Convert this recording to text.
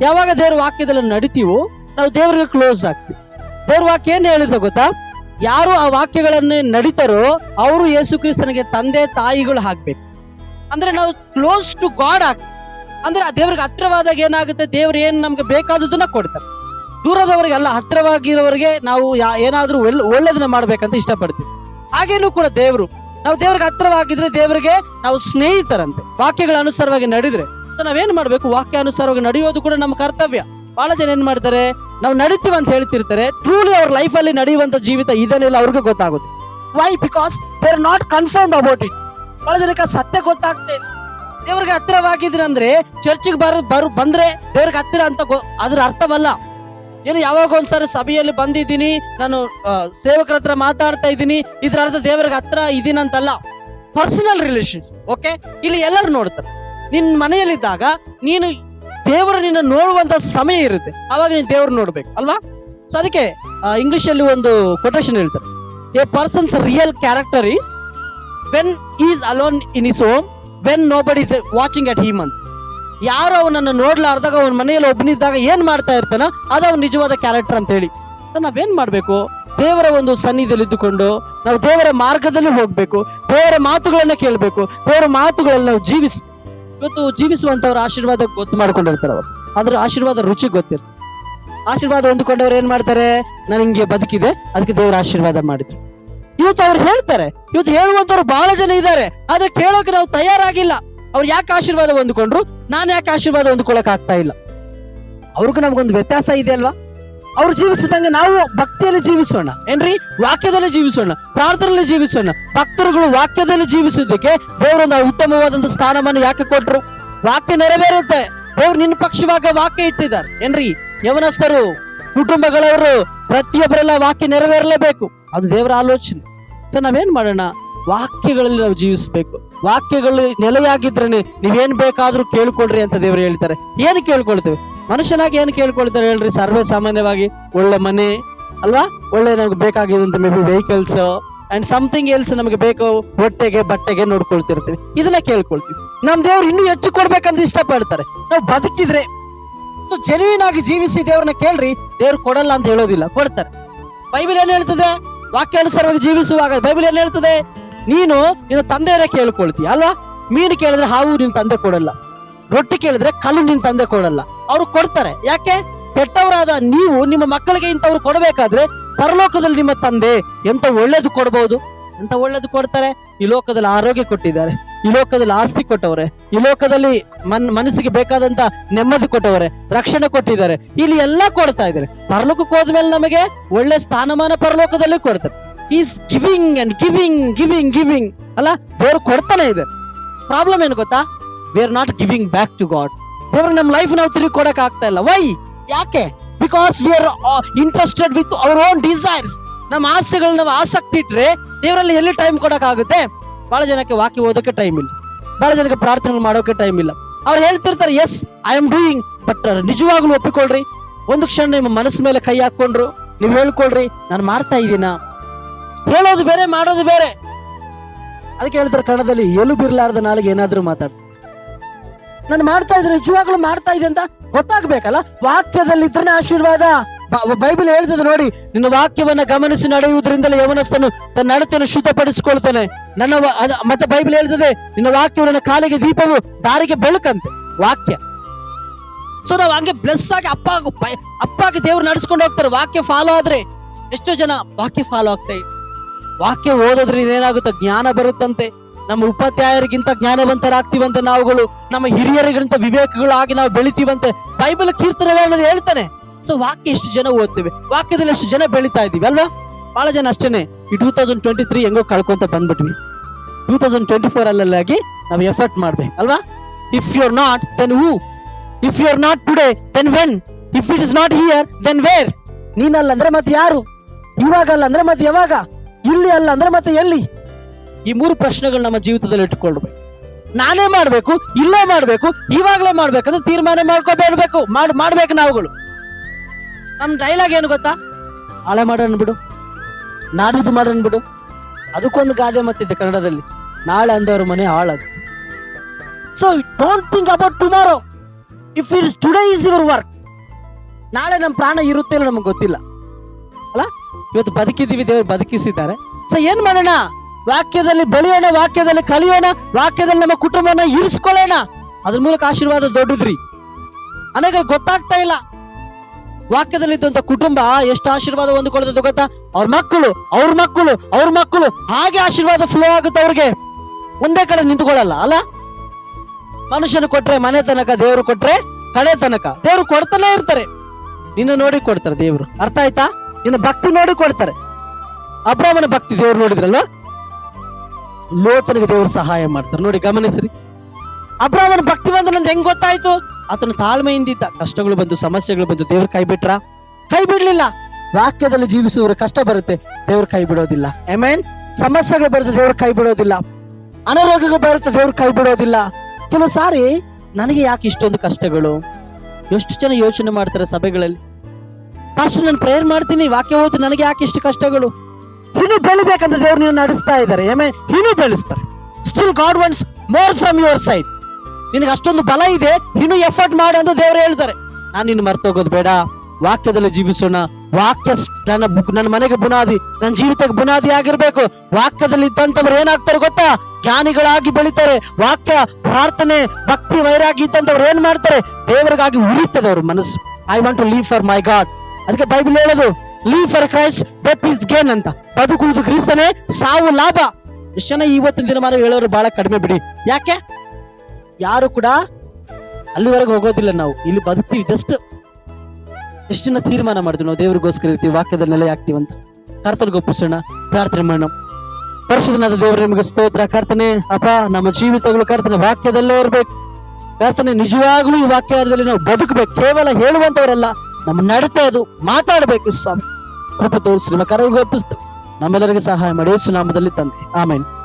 ಯಾವಾಗ ದೇವ್ರ ವಾಕ್ಯದಲ್ಲಿ ನಡಿತೀವೋ ನಾವು ದೇವ್ರಿಗೆ ಕ್ಲೋಸ್ ಆಗ್ತೀವಿ. ದೇವ್ರ ವಾಕ್ಯ ಏನ್ ಹೇಳಿದ್ರೆ ಗೊತ್ತಾ? ಯಾರು ಆ ವಾಕ್ಯಗಳನ್ನೇ ನಡೀತಾರೋ ಅವರು ಯೇಸು ಕ್ರಿಸ್ತನಿಗೆ ತಂದೆ ತಾಯಿಗಳು ಹಾಕ್ಬೇಕು ಅಂದ್ರೆ ನಾವು ಕ್ಲೋಸ್ ಟು ಗಾಡ್ ಆಗ್ತೀವಿ. ಅಂದ್ರೆ ಆ ದೇವ್ರಿಗೆ ಹತ್ರವಾದಾಗ ಏನಾಗುತ್ತೆ? ದೇವ್ರು ಏನ್ ನಮ್ಗೆ ಬೇಕಾದದನ್ನ ಕೊಡ್ತಾರೆ. ದೂರದವರಿಗೆಲ್ಲ ಹತ್ರವಾಗಿರೋರಿಗೆ ನಾವು ಏನಾದ್ರೂ ಒಳ್ಳೆ, ಒಳ್ಳೇದನ್ನ ಮಾಡ್ಬೇಕಂತ ಇಷ್ಟಪಡ್ತೀವಿ. ಹಾಗೇನೂ ಕೂಡ ದೇವ್ರು, ನಾವು ದೇವ್ರಿಗೆ ಹತ್ರವಾಗಿದ್ರೆ ದೇವರಿಗೆ ನಾವು ಸ್ನೇಹಿತರಂತೆ. ವಾಕ್ಯಗಳ ಅನುಸಾರವಾಗಿ ನಡೆದ್ರೆ ನಾವೇನ್ ಮಾಡ್ಬೇಕು? ವಾಕ್ಯಾನುಸಾರವಾಗಿ ನಡೆಯೋದು ಕೂಡ ನಮ್ಮ ಕರ್ತವ್ಯ. ಬಹಳ ಜನ ಏನ್ ಮಾಡ್ತಾರೆ? ನಾವು ನಡೀತೀವಿ ಅಂತ ಹೇಳ್ತಿರ್ತಾರೆ. ಟ್ರೂಲಿ ಅವ್ರ ಅಲ್ಲಿ ನಡೆಯುವಂತ ಜೀವಿತ ಇದನ್ನೆಲ್ಲ ಅವ್ರಿಗೆ ಗೊತ್ತಾಗುತ್ತೆ why because they are not confirm about it ಬಹಳ ಜನಕ್ಕೆ ಸತ್ಯ ಗೊತ್ತಾಗ್ತಾ ಇಲ್ಲ. ದೇವ್ರಿಗೆ ಹತ್ತಿರವಾಗಿದ್ರೆ ಅಂದ್ರೆ ಚರ್ಚಿಗೆ ಬರ, ಬರು, ಬಂದ್ರೆ ದೇವ್ರಿಗೆ ಹತ್ತಿರ ಅಂತ ಗೊ- ಅದ್ರ ಅರ್ಥವಲ್ಲ. ಏನು ಯಾವಾಗ ಒಂದ್ಸರಿ ಸಭೆಯಲ್ಲಿ ಬಂದಿದ್ದೀನಿ, ನಾನು ಸೇವಕರ ಹತ್ರ ಮಾತಾಡ್ತಾ ಇದ್ದೀನಿ, ಇದ್ರ ಅರ್ಥ ದೇವ್ರಿಗೆ ಹತ್ರ ಇದೀನಂತಲ್ಲ. ಪರ್ಸನಲ್ ರಿಲೇಶನ್ ಓಕೆ ಇಲ್ಲಿ ಎಲ್ಲರೂ ನೋಡ್ತಾರೆ. ನಿನ್ ಮನೆಯಲ್ಲಿದ್ದಾಗ ನೀನು ದೇವರು ನಿನ್ನ ನೋಡುವಂತ ಸಮಯ ಇರುತ್ತೆ. ಅವಾಗ ನೀನು ದೇವ್ರು ನೋಡ್ಬೇಕು, ಅಲ್ವಾ? ಸೊ ಅದಕ್ಕೆ ಇಂಗ್ಲಿಷ್ ಅಲ್ಲಿ ಒಂದು ಕೊಟೇಶನ್ ಹೇಳ್ತಾರೆ. A person's real character is when is alone in his home when nobody is watching at him ಅಂತ. ಯಾರು ಅವನನ್ನು ನೋಡ್ಲಾರ್ದಾಗ, ಅವನ ಮನೆಯಲ್ಲಿ ಒಬ್ಬನಿದ್ದಾಗ ಏನ್ ಮಾಡ್ತಾ ಇರ್ತಾನ ಅದು ಅವ್ನ ನಿಜವಾದ ಕ್ಯಾರೆಕ್ಟರ್ ಅಂತ ಹೇಳಿ. ನಾವೇನ್ ಮಾಡ್ಬೇಕು? ದೇವರ ಒಂದು ಸನ್ನಿಧಿಯಲ್ಲಿ ಇದ್ದುಕೊಂಡು ನಾವು ದೇವರ ಮಾರ್ಗದಲ್ಲಿ ಹೋಗ್ಬೇಕು, ದೇವರ ಮಾತುಗಳನ್ನ ಕೇಳಬೇಕು, ದೇವರ ಮಾತುಗಳಲ್ಲಿ ನಾವು ಜೀವಿಸ್ ಇವತ್ತು ಜೀವಿಸುವಂತವ್ರ ಆಶೀರ್ವಾದ ಗೊತ್ತು ಮಾಡ್ಕೊಂಡಿರ್ತಾರೆ ಅವರು. ಅದ್ರ ಆಶೀರ್ವಾದ ರುಚಿ ಗೊತ್ತಿರ್ತದೆ ಆಶೀರ್ವಾದ ಹೊಂದ್ಕೊಂಡವ್ರು ಏನ್ ಮಾಡ್ತಾರೆ? ನಾನು ಹಿಂಗೆ ಬದುಕಿದೆ, ಅದಕ್ಕೆ ದೇವರ ಆಶೀರ್ವಾದ ಮಾಡಿದ್ರು. ಇವತ್ತು ಅವ್ರು ಹೇಳ್ತಾರೆ, ಇವತ್ತು ಹೇಳುವಂತವ್ರು ಬಹಳ ಜನ ಇದ್ದಾರೆ, ಆದ್ರೆ ಕೇಳೋಕೆ ನಾವು ತಯಾರಾಗಿಲ್ಲ. ಅವ್ರು ಯಾಕೆ ಆಶೀರ್ವಾದ ಹೊಂದ್ಕೊಂಡ್ರು? ನಾನು ಯಾಕೆ ಆಶೀರ್ವಾದ ಹೊಂದ್ಕೊಳಕ್ ಆಗ್ತಾ ಇಲ್ಲ? ಅವ್ರಿಗೂ ನಮ್ಗೊಂದು ವ್ಯತ್ಯಾಸ ಇದೆ ಅಲ್ವಾ? ಅವ್ರು ಜೀವಿಸಿದಂಗೆ ನಾವು ಭಕ್ತಿಯಲ್ಲಿ ಜೀವಿಸೋಣ. ಏನ್ರಿ? ವಾಕ್ಯದಲ್ಲಿ ಜೀವಿಸೋಣ. ಪ್ರಾರ್ಥನೆಯಲ್ಲಿ ಜೀವಿಸೋಣ. ಭಕ್ತರುಗಳು ವಾಕ್ಯದಲ್ಲಿ ಜೀವಿಸಿದ್ದಕ್ಕೆ ದೇವರೊಂದು ಉತ್ತಮವಾದಂತಹ ಸ್ಥಾನಮಾನ ಯಾಕೆ ಕೊಟ್ರು? ವಾಕ್ಯ ನೆರವೇರುತ್ತೆ. ದೇವ್ರು ನಿನ್ನ ಪಕ್ಷವಾಗ ವಾಕ್ಯ ಇಟ್ಟಿದ್ದಾರೆ. ಏನ್ರಿ? ಯವನಸ್ಥರು, ಕುಟುಂಬಗಳವರು, ಪ್ರತಿಯೊಬ್ಬರೆಲ್ಲ ವಾಕ್ಯ ನೆರವೇರಲೇಬೇಕು. ಅದು ದೇವರ ಆಲೋಚನೆ. ಸೊ ನಾವೇನ್ ಮಾಡೋಣ? ವಾಕ್ಯಗಳಲ್ಲಿ ನಾವು ಜೀವಿಸಬೇಕು. ವಾಕ್ಯಗಳು ನೆಲೆಯಾಗಿದ್ರೆ ನೀವೇನ್ ಬೇಕಾದ್ರೂ ಕೇಳ್ಕೊಳ್ರಿ ಅಂತ ದೇವರು ಹೇಳ್ತಾರೆ. ಏನು ಕೇಳ್ಕೊಳ್ತೇವೆ? ಮನುಷ್ಯನಾಗಿ ಏನು ಕೇಳ್ಕೊಳ್ತಾರೆ ಹೇಳ್ರಿ? ಸರ್ವೇ ಸಾಮಾನ್ಯವಾಗಿ ಒಳ್ಳೆ ಮನೆ, ಅಲ್ವಾ? ಒಳ್ಳೆ ನಮ್ಗೆ ಬೇಕಾಗಿದ್ದಂತ may be vehicles and something else ನಮಗೆ ಬೇಕು, ಹೊಟ್ಟೆಗೆ, ಬಟ್ಟೆಗೆ ನೋಡ್ಕೊಳ್ತಿರ್ತೀವಿ. ಇದನ್ನ ಕೇಳ್ಕೊಳ್ತೀವಿ. ನಮ್ ದೇವ್ರು ಇನ್ನೂ ಹೆಚ್ಚು ಕೊಡ್ಬೇಕಂತ ಇಷ್ಟಪಡ್ತಾರೆ. ನಾವು ಬದುಕಿದ್ರೆ ಸೊ ಜೆನ್ಯೂನ್ ಆಗಿ ಜೀವಿಸಿ ದೇವ್ರನ್ನ ಕೇಳ್ರಿ, ದೇವ್ರು ಕೊಡಲ್ಲ ಅಂತ ಹೇಳೋದಿಲ್ಲ, ಕೊಡ್ತಾರೆ. ಬೈಬಲ್ ಏನ್ ಹೇಳ್ತದೆ? ವಾಕ್ಯಾನುಸಾರವಾಗಿ ಜೀವಿಸುವಾಗ ಬೈಬಲ್ ಏನ್ ಹೇಳ್ತದೆ? ನೀನು ನಿನ್ನ ತಂದೆಯನ್ನ ಕೇಳ್ಕೊಳ್ತೀಯ, ಅಲ್ವಾ? ಮೀನು ಕೇಳಿದ್ರೆ ಹಾವು ನಿನ್ನ ತಂದೆ ಕೊಡಲ್ಲ. ರೊಟ್ಟಿ ಕೇಳಿದ್ರೆ ಕಲ್ಲು ನಿನ್ ತಂದೆ ಕೊಡಲ್ಲ. ಅವ್ರು ಕೊಡ್ತಾರೆ. ಯಾಕೆ? ಕೆಟ್ಟವರಾದ ನೀವು ನಿಮ್ಮ ಮಕ್ಕಳಿಗೆ ಇಂಥವ್ರು ಕೊಡಬೇಕಾದ್ರೆ ಪರಲೋಕದಲ್ಲಿ ನಿಮ್ಮ ತಂದೆ ಎಂತ ಒಳ್ಳೇದು ಕೊಡ್ಬೋದು? ಎಂತ ಒಳ್ಳೇದು ಕೊಡ್ತಾರೆ? ಈ ಲೋಕದಲ್ಲಿ ಆರೋಗ್ಯ ಕೊಟ್ಟಿದ್ದಾರೆ. ಈ ಲೋಕದಲ್ಲಿ ಆಸ್ತಿ ಕೊಟ್ಟವ್ರೆ. ಈ ಲೋಕದಲ್ಲಿ ಮನ್ ಮನಸ್ಸಿಗೆ ಬೇಕಾದಂತ ನೆಮ್ಮದಿ ಕೊಟ್ಟವರೆ. ರಕ್ಷಣೆ ಕೊಟ್ಟಿದ್ದಾರೆ. ಇಲ್ಲಿ ಎಲ್ಲ ಕೊಡ್ತಾ ಇದ್ದಾರೆ. ಪರಲೋಕಕ್ಕೆ ಹೋದ್ಮೇಲೆ ನಮಗೆ ಒಳ್ಳೆ ಸ್ಥಾನಮಾನ ಪರಲೋಕದಲ್ಲಿ ಕೊಡ್ತಾರೆ. Is giving and giving giving giving ಅಲ್ಲ, ದೇವ್ರು ಕೊಡ್ತಾನೆ ಇದೆ. ಪ್ರಾಬ್ಲಮ್ ಏನು ಗೊತ್ತಾ? We are not giving back to God ದೇವ್ರ ನಮ್ಮ ಲೈಫ್ ನಾವು ತಿರುಗಿ ಕೊಡಕ್ ಆಗ್ತಾ ಇಲ್ಲ. ವೈ ಯಾಕೆ? Because we are interested with our own desires ನಮ್ಮ ಆಸೆಗಳು ನಾವು ಆಸಕ್ತಿ ಇಟ್ರೆ ದೇವರಲ್ಲಿ ಎಲ್ಲಿ ಟೈಮ್ ಕೊಡಕ್ ಆಗುತ್ತೆ? ಬಹಳ ಜನಕ್ಕೆ ವಾಕಿ ಓದೋಕೆ ಟೈಮ್ ಇಲ್ಲ. ಬಹಳ ಜನಕ್ಕೆ ಪ್ರಾರ್ಥನೆ ಮಾಡೋಕೆ ಟೈಮ್ ಇಲ್ಲ. ಅವ್ರು ಹೇಳ್ತಿರ್ತಾರೆ yes I am doing but ನಿಜವಾಗ್ಲೂ ಒಪ್ಪಿಕೊಳ್ರಿ. ಒಂದು ಕ್ಷಣ ನಿಮ್ಮ ಮನಸ್ಸು ಮೇಲೆ ಕೈ ಹಾಕೊಂಡ್ರು ನೀವು ಹೇಳ್ಕೊಳ್ರಿ, ನಾನು ಮಾಡ್ತಾ ಇದ್ದೀನ? ಹೇಳೋದು ಬೇರೆ, ಮಾಡೋದು ಬೇರೆ. ಅದಕ್ಕೆ ಹೇಳ್ತಾರೆ, ಕನ್ನಡದಲ್ಲಿ ಎಲುಬಿರ್ಲಾರ್ದ ನಾಲ್ಗೆ ಏನಾದ್ರೂ ಮಾತಾಡ ನಾನು ಮಾಡ್ತಾ ಇದ್ರೆ ನಿಜವಾಗ್ಲೂ ಮಾಡ್ತಾ ಇದೆ ಅಂತ ಗೊತ್ತಾಗ್ಬೇಕಲ್ಲ? ವಾಕ್ಯದಲ್ಲಿ ಇದ್ರೆ ಆಶೀರ್ವಾದ. ಬೈಬಲ್ ಹೇಳ್ತದೆ ನೋಡಿ, ನಿನ್ನ ವಾಕ್ಯವನ್ನ ಗಮನಿಸಿ ನಡೆಯುವುದರಿಂದಲೇ ಯವನಸ್ಥನು ತನ್ನ ನಡತೆಯನ್ನು ಶುದ್ಧಪಡಿಸಿಕೊಳ್ತಾನೆ. ನನ್ನ ಮತ್ತೆ ಬೈಬಲ್ ಹೇಳ್ತದೆ, ನಿನ್ನ ವಾಕ್ಯವು ನನ್ನ ಕಾಲಿಗೆ ದೀಪವು ದಾರಿಗೆ ಬೆಳಕಂತೆ. ವಾಕ್ಯ. ಸೊ ನಾವು ಹಂಗೆ ಬ್ಲೆಸ್ ಆಗಿ ಅಪ್ಪ ಅಪ್ಪಾಗಿ ದೇವ್ರು ನಡ್ಸ್ಕೊಂಡು ಹೋಗ್ತಾರೆ. ವಾಕ್ಯ ಫಾಲೋ ಆದ್ರೆ ಎಷ್ಟೋ ಜನ ವಾಕ್ಯ ಫಾಲೋ ಆಗ್ತಾ ವಾಕ್ಯ ಓದೋದ್ರಿಂದ ಏನಾಗುತ್ತೆ? ಜ್ಞಾನ ಬರುತ್ತಂತೆ. ನಮ್ಮ ಉಪಾಧ್ಯಾಯರಿಗಿಂತ ಜ್ಞಾನವಂತರಾಗ್ತೀವಂತೆ ನಾವುಗಳು, ನಮ್ಮ ಹಿರಿಯರಿಗಿಂತ ವಿವೇಕಗಳಾಗಿ ನಾವು ಬೆಳಿತೀವಂತೆ. ಬೈಬಲ್ ಕೀರ್ತನೆ ಅನ್ನೋದು ಹೇಳ್ತಾನೆ, ಸೊ ವಾಕ್ಯ ಎಷ್ಟು ಜನ ಓದ್ತೇವೆ? ವಾಕ್ಯದಲ್ಲಿ ಎಷ್ಟು ಜನ ಬೆಳಿತಾ ಇದೀವಿ ಅಲ್ವಾ? ಬಹಳ ಜನ ಅಷ್ಟೇನೆ. ಈ ಟೂ ತೌಸಂಡ್ ಟ್ವೆಂಟಿ ತ್ರೀ ಹೆಂಗೋ ಕಳ್ಕೊಂತ ಬಂದ್ಬಿಟ್ವಿ. ಟೂ ತೌಸಂಡ್ ಟ್ವೆಂಟಿ ಫೋರ್ ಅಲ್ಲಾಗಿ ನಾವು ಎಫರ್ಟ್ ಮಾಡ್ಬೇಕು, ಅಲ್ವಾ? If you are not then who if you are not today then when if it is not here then where ನೀನಲ್ಲ ಅಂದ್ರೆ ಮತ್ತೆ ಯಾರು? ಇವಾಗ ಅಲ್ಲ ಅಂದ್ರೆ ಮತ್ತೆ ಯಾವಾಗ? ಇಲ್ಲಿ ಅಲ್ಲ ಅಂದ್ರೆ ಮತ್ತೆ ಎಲ್ಲಿ? ಈ ಮೂರು ಪ್ರಶ್ನೆಗಳು ನಮ್ಮ ಜೀವಿತದಲ್ಲಿ ಇಟ್ಕೊಳ್ಬೇಕು ನಾನೇ ಮಾಡಬೇಕು, ಇಲ್ಲೇ ಮಾಡಬೇಕು, ಇವಾಗಲೇ ಮಾಡ್ಬೇಕಂದ್ರೆ ತೀರ್ಮಾನ ಮಾಡ್ಕೋಬೇಕು ಮಾಡ್, ಮಾಡ್ಬೇಕು ನಾವುಗಳು. ನಮ್ ಡೈಲಾಗ್ ಏನು ಗೊತ್ತಾ? ಹಾಳೆ ಮಾಡೋಣ ಬಿಡು, ನಾಡಿದ್ದು ಮಾಡೋಣ ಬಿಡು. ಅದಕ್ಕೊಂದು ಗಾದೆ ಮತ್ತಿದೆ ಕನ್ನಡದಲ್ಲಿ. ನಾಳೆ ಅಂದವ್ರ ಮನೆ ಹಾಳದು so don't think about tomorrow if it today is your work ನಾಳೆ ನಮ್ಮ ಪ್ರಾಣ ಇರುತ್ತೆ ಇಲ್ಲ ನಮಗೆ ಗೊತ್ತಿಲ್ಲ. ಅಲ್ಲ? ಇವತ್ತು ಬದುಕಿದ್ದೀವಿ, ದೇವರು ಬದುಕಿಸಿದ್ದಾರೆ. ಸೊ ಏನು ಮಾಡೋಣ? ವಾಕ್ಯದಲ್ಲಿ ಬೆಳೆಯೋಣ, ವಾಕ್ಯದಲ್ಲಿ ಕಲಿಯೋಣ, ವಾಕ್ಯದಲ್ಲಿ ನಮ್ಮ ಕುಟುಂಬನ ಇರಿಸ್ಕೊಳ್ಳೋಣ. ಅದ್ರ ಮೂಲಕ ಆಶೀರ್ವಾದ ದೊಡ್ಡದ್ರಿ. ಅನೇಕ ಗೊತ್ತಾಗ್ತಾ ಇಲ್ಲ. ವಾಕ್ಯದಲ್ಲಿ ಇದ್ದಂತ ಕುಟುಂಬ ಎಷ್ಟು ಆಶೀರ್ವಾದ ಹೊಂದಿಕೊಳ್ಳೋದು ಗೊತ್ತಾ? ಅವ್ರ ಮಕ್ಕಳು ಅವ್ರ ಮಕ್ಕಳು ಅವ್ರ ಮಕ್ಕಳು ಹಾಗೆ ಆಶೀರ್ವಾದ ಫ್ಲೋ ಆಗುತ್ತೆ ಅವ್ರಿಗೆ. ಒಂದೇ ಕಡೆ ನಿಂತ್ಕೊಳ್ಳಲ್ಲ, ಅಲ್ಲ? ಮನುಷ್ಯನು ಕೊಟ್ರೆ ಮನೆ ತನಕ, ದೇವರು ಕೊಟ್ರೆ ಕಡೆ ತನಕ. ದೇವರು ಕೊಡ್ತಾನೆ ಇರ್ತಾರೆ. ನಿನ್ನ ನೋಡಿ ಕೊಡ್ತಾರೆ ದೇವರು. ಅರ್ಥ ಆಯ್ತಾ? ನಿನ್ನ ಭಕ್ತಿ ನೋಡಿ ಕೊಡ್ತಾರೆ. ಅಬ್ರಾಮನ ಭಕ್ತಿ ದೇವ್ರು ನೋಡಿದ್ರಲ್ವಾ? ಲೋತನಿಗೆ ದೇವರು ಸಹಾಯ ಮಾಡ್ತಾರೆ. ನೋಡಿ ಗಮನಿಸ್ರಿ. ಬಂದ ನಂದು ಹೆಂಗ್ ಗೊತ್ತಾಯ್ತು? ಆತನ ತಾಳ್ಮೆಯಿಂದಿದ್ದ. ಕಷ್ಟಗಳು ಬಂದು, ಸಮಸ್ಯೆಗಳು ಬಂದು ದೇವ್ರ ಕೈ ಬಿಟ್ರ? ಕೈ ಬಿಡ್ಲಿಲ್ಲ. ವಾಕ್ಯದಲ್ಲಿ ಜೀವಿಸುವ ಕಷ್ಟ ಬರುತ್ತೆ. ದೇವ್ರ ಕೈ ಬಿಡೋದಿಲ್ಲ. ಎಮೇನ್ ಸಮಸ್ಯೆಗಳು ಬರುತ್ತೆ, ದೇವ್ರ ಕೈ ಬಿಡೋದಿಲ್ಲ. ಅನಾರೋಗ್ಯಗಳು ಬರುತ್ತೆ, ದೇವ್ರ ಕೈ ಬಿಡೋದಿಲ್ಲ. ಕೆಲವು ಸಾರಿ ನನಗೆ ಯಾಕೆ ಇಷ್ಟೊಂದು ಕಷ್ಟಗಳು? ಎಷ್ಟು ಜನ ಯೋಚನೆ ಮಾಡ್ತಾರೆ ಸಭೆಗಳಲ್ಲಿ? ಫಸ್ಟ್ ನಾನು ಪ್ರೇಯರ್ ಮಾಡ್ತೀನಿ, ವಾಕ್ಯ ಓದಿ, ನನಗೆ ಯಾಕೆ ಇಷ್ಟು ಕಷ್ಟಗಳು? ಇನ್ನು ಬೆಳಿಬೇಕಂತ ದೇವ್ರು ನೀವು ನಡೆಸ್ತಾ ಇದ್ದಾರೆ. ಏಮೇ ಇನ್ನೂ ಬೆಳೆಸ್ತಾರೆ. Still God wants more from your side ನಿನಗೆ ಅಷ್ಟೊಂದು ಬಲ ಇದೆ. ಇನ್ನು ಎಫರ್ಟ್ ಮಾಡಿ ಅಂತ ದೇವ್ರು ಹೇಳ್ತಾರೆ. ನಾನು ನಿನ್ನ ಮರ್ತೋಗೋದು ಬೇಡ. ವಾಕ್ಯದಲ್ಲಿ ಜೀವಿಸೋಣ. ವಾಕ್ಯ ನನ್ನ ನನ್ನ ಮನೆಗೆ ಬುನಾದಿ, ನನ್ನ ಜೀವಿತಕ್ಕೆ ಬುನಾದಿ ಆಗಿರ್ಬೇಕು. ವಾಕ್ಯದಲ್ಲಿ ಇದ್ದಂತವ್ರು ಏನಾಗ್ತಾರೆ ಗೊತ್ತಾ? ಜ್ಞಾನಿಗಳಾಗಿ ಬೆಳಿತಾರೆ. ವಾಕ್ಯ, ಪ್ರಾರ್ಥನೆ, ಭಕ್ತಿ ವೈರಾಗಿ ಇದ್ದಂಥವ್ರು ಏನ್ ಮಾಡ್ತಾರೆ? ದೇವರಿಗಾಗಿ ಉರಿತದೆ ಅವ್ರ ಮನಸ್ಸು. I want to live for my God ಅದಕ್ಕೆ ಬೈಬಲ್ ಹೇಳೋದು. Live for Christ death is gain ಅಂತ. ಬದುಕುವುದು ಕ್ರಿಸ್ತನೇ, ಸಾವು ಲಾಭ. ಎಷ್ಟು ಜನ ಇವತ್ತಿನ ದಿನಮಾನ ಹೇಳೋರು ಬಹಳ ಕಡಿಮೆ ಬಿಡಿ. ಯಾಕೆ? ಯಾರು ಕೂಡ ಅಲ್ಲಿವರೆಗೆ ಹೋಗೋದಿಲ್ಲ ನಾವು. ಇಲ್ಲಿ ಬದುಕ್ತೀವಿ ಜಸ್ಟ್ ಎಷ್ಟು ಜನ ತೀರ್ಮಾನ ಮಾಡ್ತೀವಿ ನಾವು. ದೇವರಿಗೋಸ್ಕರ ಇರ್ತೀವಿ. ವಾಕ್ಯದ ನೆಲೆ ಆಗ್ತೀವಿ ಅಂತ. ಕರ್ತನಿಗೆ ಒಪ್ಪಿಸೋಣ. ಪ್ರಾರ್ಥನೆ ಮಾಡೋಣ. ಪರಿಶುದ್ಧನಾದ ದೇವರು, ನಿಮಗೆ ಸ್ತೋತ್ರ. ಕರ್ತನೆ, ಅಪ್ಪ, ನಮ್ಮ ಜೀವಿತಗಳು ಕರ್ತನೆ ವಾಕ್ಯದಲ್ಲೇ ಇರ್ಬೇಕು. ಕರ್ತನೆ, ನಿಜವಾಗ್ಲೂ ಈ ವಾಕ್ಯದಲ್ಲಿ ನಾವು ಬದುಕಬೇಕು. ಕೇವಲ ಹೇಳುವಂತವರಲ್ಲ ನಮ್ಮ ನಡತೆ ಅದು. ಮಾತಾಡಬೇಕು ಸ್ವಾಮಿ. ಕೃಪೆ ತೋರಿಸಿ ನಿಮ್ಮ ಕರೆಗೆ ಒಪ್ಪಿಸ್ತು. ನಮ್ಮೆಲ್ಲರಿಗೆ ಸಹಾಯ ಮಾಡಿ. ಸುನಾಮದಲ್ಲಿ ನಾಮದಲ್ಲಿ ತಂದೆ. ಆಮೇಲೆ